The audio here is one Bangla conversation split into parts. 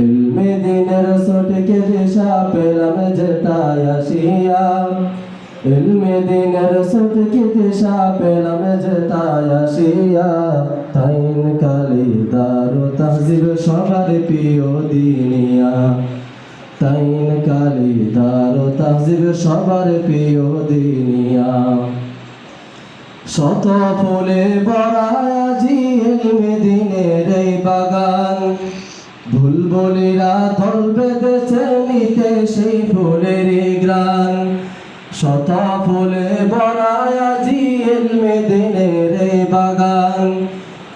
ইলমে দিনের সঠিক দিশা পেলাম যেটাই আসিয়া। ইলমে দিনের সঠিক দিশা পেলাম যেটাই আসিয়া। তাইন কালি দারু তাহজিব সবার প্রিয় দিনিয়া। তাইন কালি দারু তাহজিব সবার প্রিয় দিনিয়া। শত ফুলে বড়াজি এলমে দিনের এই বাগান। বুলবুলিরা দল বেঁধেছে নিতে সেই ফুলের গ্রান শত ফুলে বড়াজি এলমে দিনের বাগান।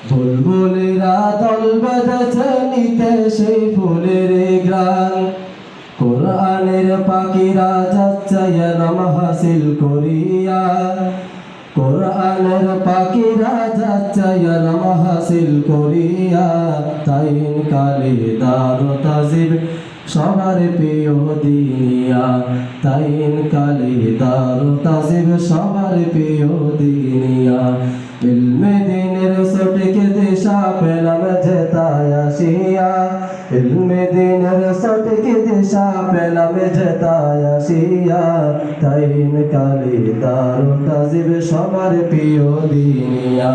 বুলবুলিরা দল বেঁধেছে নিতে সেই ফুলের গ্রান কোরআনের পাখিরা যাচ্ছে নাম হাসিল করিয়া। কোরআনের যাচ্ছে নাম হাসিল করিয়া, তাইন কালে দারু তাজিব, সবার প্রিয় দিনিয়া। তাইন কালে দারু তাজিব, সবার প্রিয় দিনিয়া। ইলমে দিনের সঠিক দিশা পেলাম যেতায় আসিয়া। ইলমে দিনের সঠিক দিশা পেলাম যেতায় আসিয়া। তাইন কালে দারু তাজিব, সবার প্রিয় দিনিয়া।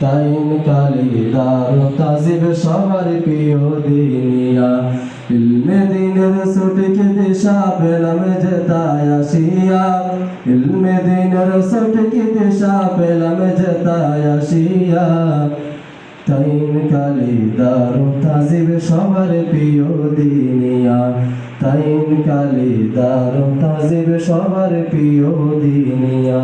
তাইন কালে দারু তাজিব সবার প্রিয় দিনিয়া। ইলমে দিনের সঠিক দিশা পেলাম যেতায় আসিয়া। ইলমে দিনের সঠিক দিশা পেলাম যেতায় আসিয়া। তাইন কালি দারু তাজিব সবার প্রিয় দিনিয়া। তাইন কালি দারু তাজিব সবার প্রিয় দিনিয়া।